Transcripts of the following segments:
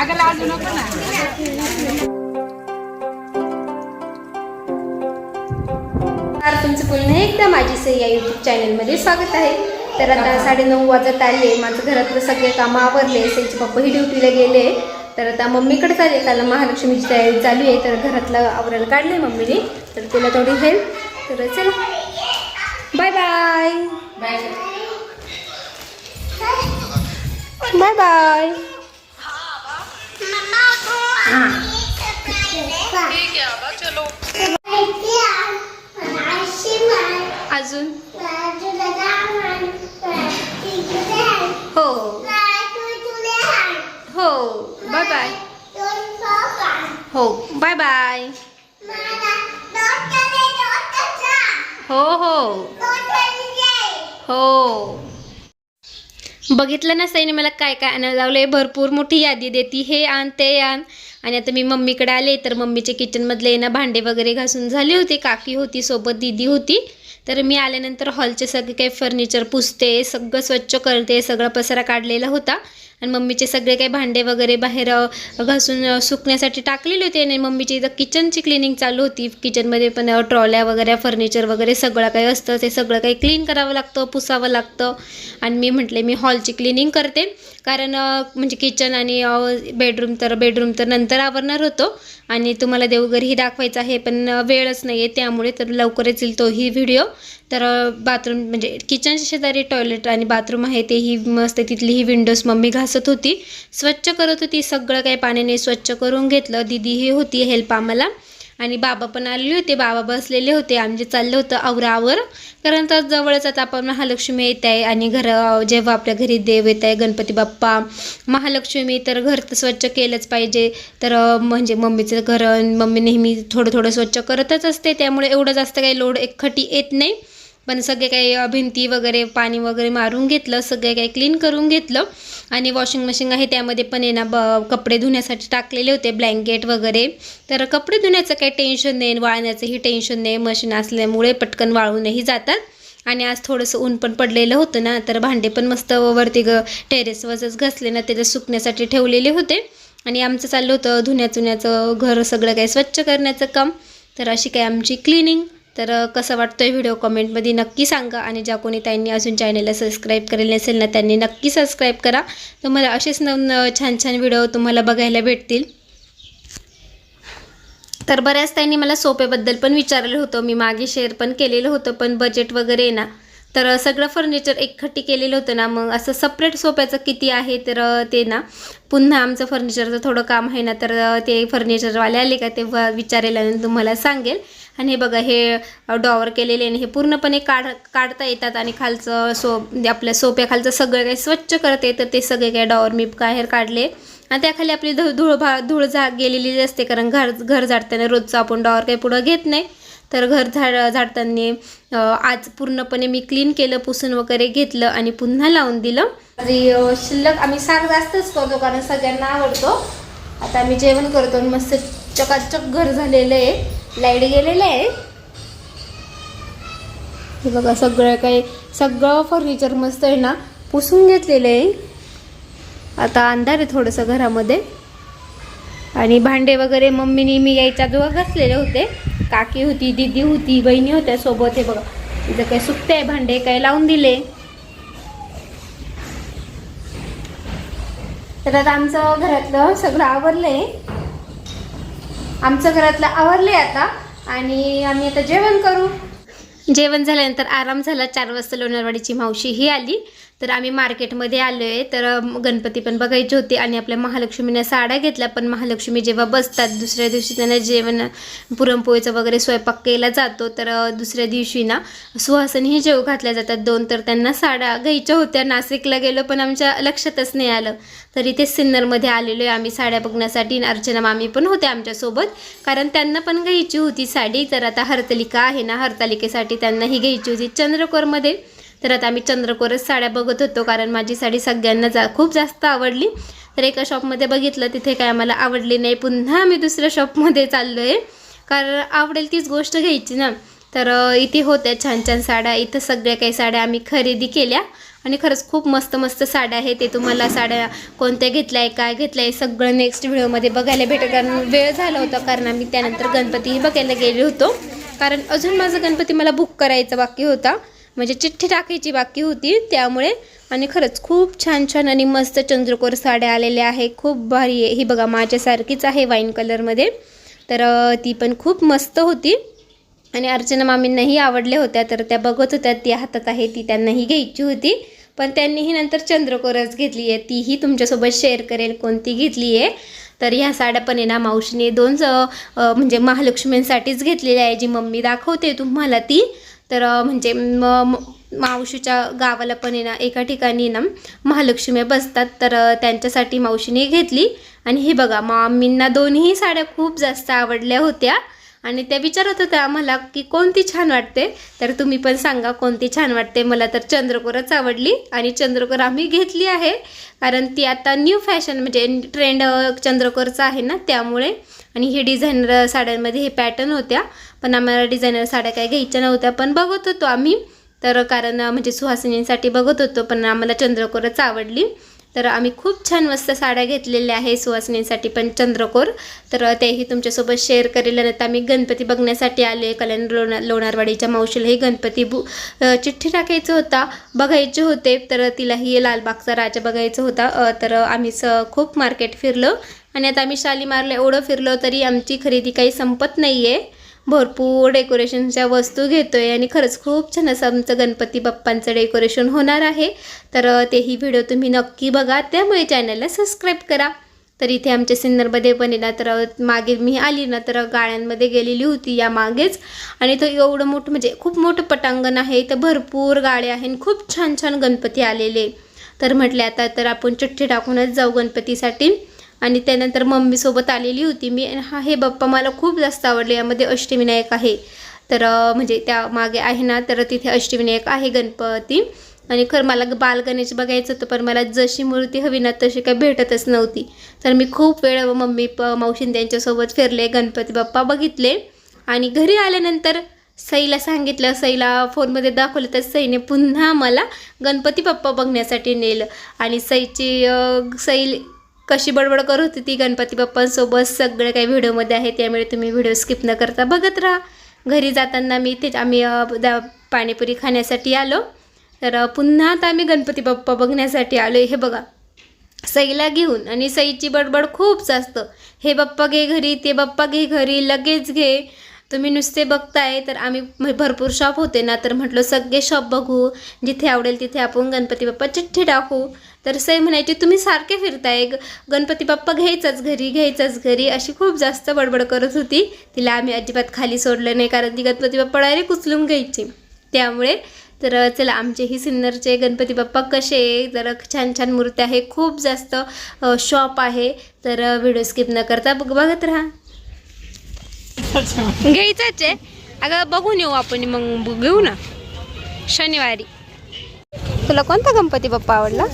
अगं लाजू नको ना. तुमचं पुन्हा एकदा माझी सई या यूट्यूब चॅनलमध्ये स्वागत आहे. तर आता साडेनऊ वाजत आले माझं घरातलं सगळे कामं आवरले सईचे पप्पा ही ड्युटीला गेले. तर आता मम्मीकडे चालले काल महालक्ष्मीची तयारी चालू आहे तर घरातलं आवरायला काढले मम्मीने. तर तिला थोडी हेल्प तर चला. बाय बाय बाय बाय अजून हो हो बाय बाय हो बाय बाय हो हो हो बघितलं ना सईने मला काय काय आणायला लावलंय? भरपूर मोठी यादी देती. हे आण ते आण. आणि आता मी मम्मीकडे आले तर मम्मीचे किचनमधले ना भांडे वगैरे घासून झाले होते. काकी होती सोबत दीदी होती. तर मी आल्यानंतर हॉलचे सगळे काही फर्निचर पुसते सगळं स्वच्छ करते सगळा पसारा काढलेला होता. आणि मम्मीचे सगळे काही भांडे वगैरे बाहेर घासून सुकण्यासाठी टाकलेले होते आणि मम्मीची इथं किचनची क्लिनिंग चालू होती. किचनमध्ये पण ट्रॉल्या वगैरे फर्निचर वगैरे सगळं काही असतं. ते सगळं काही क्लीन करावं लागतं पुसावं लागतं. आणि मी म्हटले मी हॉलची क्लिनिंग करते. कारण म्हणजे किचन आणि बेडरूम तर बेडरूम तर नंतर आवरणार होतो. आणि तुम्हाला देवघरही दाखवायचं आहे पण वेळच नाही आहे त्यामुळे तर लवकरच येईल तोही व्हिडिओ तर बाथरूम म्हणजे किचनच्या शेजारी टॉयलेट आणि बाथरूम आहे तेही मस्त तिथली ही विंडोज मम्मी घासत होती. स्वच्छ करत होती सगळं काही पाण्याने स्वच्छ करून घेतलं. दिदी ही होती हेल्प आम्हाला. आणि बाबा पण आलेले होते बाबा बसलेले होते. आमचे चाललं होतं आवरावर. कारण तर जवळच आता आपण महालक्ष्मी येत आहे आणि घर जेव्हा आपल्या घरी देव येत आहे गणपती बाप्पा महालक्ष्मी तर घर तर स्वच्छ केलंच पाहिजे. तर म्हणजे मम्मीचं घर मम्मी नेहमी थोडं थोडं स्वच्छ करतच असते. त्यामुळे एवढं जास्त काही लोड एकखटी येत नाही. पण सगळे काही भिंती वगैरे पाणी वगैरे मारून घेतलं सगळे काही क्लीन करून घेतलं. आणि वॉशिंग मशीन आहे त्यामध्ये पण आहे ना ब कपडे धुण्यासाठी टाकलेले होते ब्लँकेट वगैरे. तर कपडे धुण्याचं काही टेन्शन नाही वाळण्याचंही टेन्शन नाही. मशीन असल्यामुळे पटकन वाळूनही जातात. आणि आज थोडंसं ऊन पण पडलेलं होतं ना तर भांडे पण मस्त वरती ग टेरेसवरच घासले ना त्याला सुकण्यासाठी ठेवलेले होते. आणि आमचं चाललं होतं धुण्याचुण्याचं घर सगळं काही स्वच्छ करण्याचं काम. तर अशी काय आमची क्लिनिंग तर कसं वाटतो आहे व्हिडिओ कमेंटमध्ये नक्की सांगा आणि ज्या कोणी त्यांनी अजून चॅनलला सबस्क्राईब केलेले नसेल ना त्यांनी नक्की सबस्क्राईब करा. तुम्हाला असेच नव छान छान व्हिडिओ तुम्हाला बघायला भेटतील. तर बऱ्याच त्यांनी मला सोप्याबद्दल पण विचारलं होतं. मी मागे शेअर पण केलेलं होतं पण बजेट वगैरे ना. तर सगळं फर्निचर एकखट्टी केलेलं होतं ना. मग असं सपरेट सोप्याचं किती आहे तर ते ना. पुन्हा आमचं फर्निचरचं थोडं काम आहे ना तर ते फर्निचरवाले आले का तेव्हा विचारेल आणि तुम्हाला सांगेल. आणि हे बघा हे डॉवर केलेले आणि हे पूर्णपणे काढ काढता येतात आणि खालचं सो म्हणजे आपल्या आपल्या सोप्याखालचं सगळं काही स्वच्छ करता येतं ते सगळे काही डॉवर मी बाहेर काढले. आणि त्याखाली आपली धूळ धूळ भा धूळ झा गेलेली असते कारण घर घर झाडताना रोजचं आपण डॉवर काही पुढं घेत नाही. तर घर झाड झाडताना आज पूर्णपणे मी क्लीन केलं पुसून वगैरे घेतलं आणि पुन्हा लावून दिलं. तरी शिल्लक आम्ही साग जास्तच करतो कारण सगळ्यांना आवडतो. आता आम्ही जेवण करतो आणि मस्त चकाचक घर झालेलं आहे. लाइट गेलेलं आहे. हे बघा सगळं काही सगळं फर्निचर मस्त आहे ना पुसून घेतलेलं आहे. आता अंधार आहे थोडंसं घरामध्ये. आणि भांडे वगैरे मम्मीने मी यायच्या अगोदर घासलेले होते. काकी होती दीदी होती बहिणी होत्या सोबत. हे बघा इथं काही सुकते आहे भांडे काही लावून दिले. तर आता आमचं घरातलं सगळं आवरलंय. आमचं घरातलं आवरले आता आणि आम्ही आता जेवण करू. जेवण झाल्यानंतर आराम झाला. चार वाजता लोणारवाडीची मावशी ही आली. तर आम्ही मार्केटमध्ये आलो आहे तर गणपती पण बघायचे होते आणि आपल्या महालक्ष्मीने साड्या घेतल्या. पण महालक्ष्मी जेव्हा बसतात दुसऱ्या दिवशी त्यांना जेवण पुरणपोळीचं वगैरे स्वयंपाक केला जातो. तर दुसऱ्या दिवशी ना सुहासनीही जेव घातल्या जातात दोन. तर त्यांना साड्या घ्यायच्या होत्या. नाशिकला गेलो पण आमच्या लक्षातच नाही आलं. तर इथे सिन्नरमध्ये आलेलो आहे आम्ही साड्या बघण्यासाठी. अर्चना मामी पण होते आमच्यासोबत. कारण त्यांना पण घ्यायची होती साडी. तर आता हरतालिका आहे ना हरतालिकेसाठी त्यांना ही घ्यायची होती. चंद्रकोरमध्ये तर आता आम्ही चंद्रकोरच साड्या बघत होतो कारण माझी साडी सगळ्यांना जा खूप जास्त आवडली. तर एका शॉपमध्ये बघितलं तिथे काय आम्हाला आवडली नाही. पुन्हा आम्ही दुसऱ्या शॉपमध्ये चाललो आहे कारण आवडेल तीच गोष्ट घ्यायची ना. तर इथे होत्या छान छान साड्या. इथं सगळ्या काही साड्या आम्ही खरेदी केल्या. आणि खरंच खूप मस्त मस्त साड्या आहेत. ते तुम्हाला साड्या कोणत्या घेतल्या आहे काय घेतलं आहे सगळं नेक्स्ट व्हिडिओमध्ये बघायला भेटेल. कारण वेळ झाला होता कारण आम्ही त्यानंतर गणपतीही बघायला गेलो होतो. कारण अजून माझा गणपती मला बुक करायचा बाकी होता. म्हणजे चिठ्ठी टाकायची बाकी होती त्यामुळे आणि खरंच खूप छान छान आणि मस्त चंद्रकोर साड्या आलेल्या आहे खूप भारी आहे. ही बघा माझ्यासारखीच आहे वाईन कलरमध्ये. तर ती पण खूप मस्त होती. आणि अर्चना मामींनाही आवडल्या होत्या. तर त्या बघत होत्या ती हातात आहे ती त्यांनाही घ्यायची होती. पण त्यांनीही नंतर चंद्रकोरच घेतली आहे. तीही तुमच्यासोबत शेअर करेल कोणती घेतली आहे. तर ह्या साड्या पण आहे ना मावशीने दोन म्हणजे महालक्ष्मींसाठीच घेतलेल्या आहे. जी मम्मी दाखवते तुम्हाला ती तर म्हणजे म- मावशीच्या गावाला पण आहे ना एका ठिकाणी ना महालक्ष्मी बसतात. तर त्यांच्यासाठी मावशीने घेतली. आणि हे बघा मामींना दोन्ही साड्या खूप जास्त आवडल्या होत्या. आणि त्या विचारत होत्या आम्हाला की कोणती छान वाटते? तर तुम्ही पण सांगा कोणती छान वाटते? मला तर चंद्रकोरच आवडली. आणि चंद्रकोर आम्ही घेतली आहे. कारण ती आता न्यू फॅशन म्हणजे ट्रेंड चंद्रकोरचा आहे ना त्यामुळे आणि हे डिझायनर साड्यांमध्ये हे पॅटर्न होत्या पण आम्हाला डिझायनर साड्या काही घ्यायच्या नव्हत्या पण बघत होतो आम्ही. तर कारण म्हणजे सुहासिनींसाठी बघत होतो पण आम्हाला चंद्रकोरच आवडली. तर आम्ही खूप छान मस्त साड्या घेतलेल्या आहे सुहासिनीसाठी पण चंद्रकोर. तर तेही तुमच्यासोबत शेअर करेल. आणि आम्ही गणपती बघण्यासाठी आले कल्याण लोणा लोणारवाडीच्या मावशीलाही गणपती बु चिठ्ठी टाकायचं होता बघायचे होते. तर तिलाही लालबागचा राजा बघायचा होता. तर आम्ही स खूप मार्केट फिरलो. आणि आता आम्ही शालीमारला एवढं फिरलो तरी आमची खरेदी काही संपत नाही आहे भरपूर डेकोरेशनच्या वस्तू घेतो आहे आणि खरंच खूप छान असं आमचं गणपती बाप्पांचं डेकोरेशन होणार आहे. तर तेही व्हिडिओ तुम्ही नक्की बघा. त्यामुळे चॅनलला सबस्क्राईब करा. तर इथे आमच्या सिन्नरमध्ये पण आहे ना तर मागे मी आली ना तर गाळ्यांमध्ये गेलेली होती या मागेच. आणि तो एवढं मोठं म्हणजे खूप मोठं पटांगण आहे. तर भरपूर गाळे आहे आणि खूप छान छान गणपती आलेले. तर म्हटले आता तर आपण चिठ्ठी टाकूनच जाऊ गणपतीसाठी. आणि त्यानंतर मम्मीसोबत आलेली होती मी. हा हे बाप्पा मला खूप जास्त आवडले. यामध्ये अष्टविनायक आहे. तर म्हणजे त्या मागे आहे ना तर तिथे अष्टविनायक आहे गणपती. आणि खरं मला बालगणेश बघायचं होतं पण मला जशी मूर्ती हवी ना तशी काही भेटतच नव्हती. तर मी खूप वेळ मम्मी प मावशीन त्यांच्यासोबत फिरले गणपती बाप्पा बघितले. आणि घरी आल्यानंतर सईला सांगितलं सईला फोनमध्ये दाखवलं तर सईने पुन्हा मला गणपती बाप्पा बघण्यासाठी नेलं. आणि सईची सई कशी बडबड करत होती ती गणपती बाप्पांसोबत? सगळं काही व्हिडिओमध्ये आहे त्यामुळे तुम्ही व्हिडिओ स्किप न करता बघत राहा. घरी जाताना मी ते आम्ही पाणीपुरी खाण्यासाठी आलो. तर पुन्हा आता आम्ही गणपती बाप्पा बघण्यासाठी आलो हे बघा सईला घेऊन. आणि सईची बडबड खूप जास्त. हे बाप्पा घे घरी ते बाप्पा घे घरी लगेच घे. तुम्ही नुसते बघताय तर आम्ही भरपूर शॉप होते ना तर म्हटलं सगळे शॉप बघू जिथे आवडेल तिथे आपण गणपती बाप्पा चिठ्ठी टाकू. तर सई म्हणायची तुम्ही सारखे फिरताय ग- गणपती बाप्पा घ्यायचाच घरी घ्यायचाच घरी अशी खूप जास्त बडबड करत होती. तिला आम्ही अजिबात खाली सोडलं नाही कारण ती गणपती बाप्पा डायरेक्ट उचलून घ्यायची. त्यामुळे तर चला आमचे ही सिन्नरचे गणपती बाप्पा कसे आहे तर छान छान मूर्ती आहे खूप जास्त शॉप आहे. तर व्हिडिओ स्किप न करता बघ बघत राहा. घ्यायचंच आहे. अगं बघून येऊ आपण मग घेऊ ना. शनिवारी. तुला कोणता गणपती बाप्पा आवडला?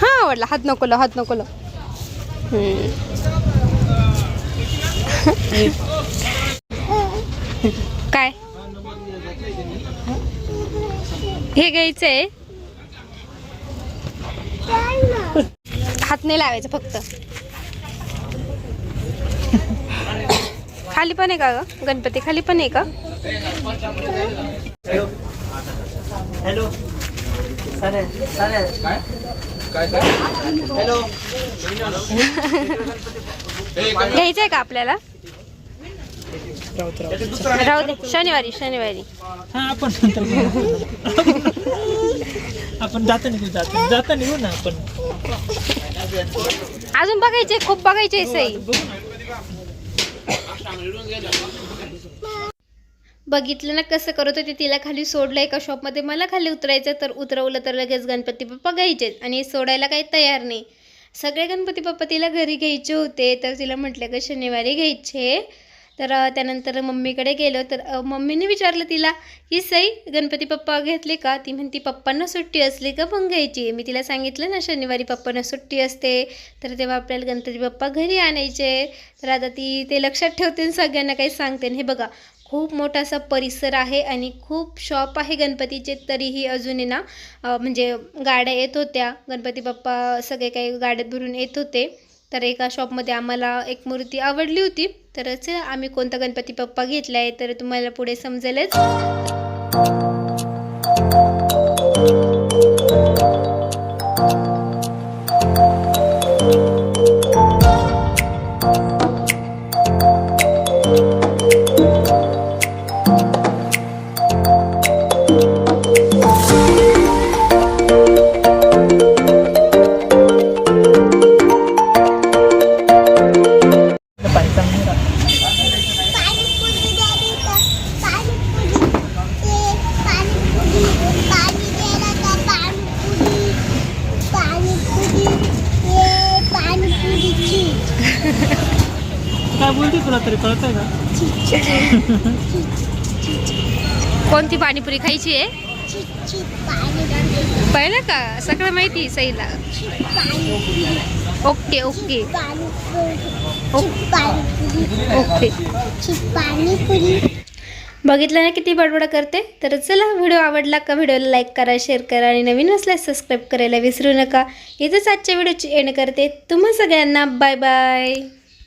हा आवडला. हात नको हात नको. काय? हे घ्यायचं आहे हात नाही लावायचं फक्त. खाली पण आहे का ग? गणपती खाली पण आहे का? हॅलो. घ्यायचं आहे का आपल्याला? राहू दे शनिवारी शनिवारी. हा आपण. आपण जाता निघू जाता जाता निघू ना आपण. अजून बघायचे खूप बघायचे सई. बघितलं ना कसं करत होते तिला खाली सोडलं एका शॉपमध्ये मला खाली उतरायचं तर उतरवलं तर लगेच गणपती बाप्पा घ्यायचेच आणि सोडायला काही तयार नाही. सगळे गणपती बाप्पा तिला घरी घ्यायचे होते तर तिला म्हटलं का शनिवारी घ्यायचे. तर त्यानंतर मम्मीकडे गेलो. तर मम्मीने विचारलं तिला की सई गणपती पप्पा घेतले का? ती म्हणती पप्पांना सुट्टी असली का पण घ्यायची मी तिला सांगितलं ना शनिवारी पप्पांना सुट्टी असते तर तेव्हा आपल्याला गणपती पप्पा घरी आणायचे. तर आता ती ते लक्षात ठेवते आणि सगळ्यांना काही सांगते. हे बघा खूप मोठा असा परिसर आहे आणि खूप शॉप आहे गणपतीचे तरीही अजूनही ना म्हणजे गाड्या येत होत्या. गणपती बाप्पा सगळे काही गाड्यात भरून येत होते. तर एका शॉपमध्ये आम्हाला एक मूर्ती आवडली होती. तरच आम्ही कोणता गणपती बाप्पा घेतला आहे तर तुम्हाला पुढे समजेलच. पाणी तरी कळत आहे का? कोणती पाणीपुरी खायची आहे? पाहिलं का? सगळं माहिती आहे सईला. Okay okay. ओके. बघितलं ना किती बडबड करते? तर चला व्हिडिओ आवडला का व्हिडिओला लाईक करा शेअर करा आणि नवीन असल्यास सबस्क्राईब करायला विसरू नका. इथंच आजच्या व्हिडिओची एंड करते. तुम्हा सगळ्यांना बाय बाय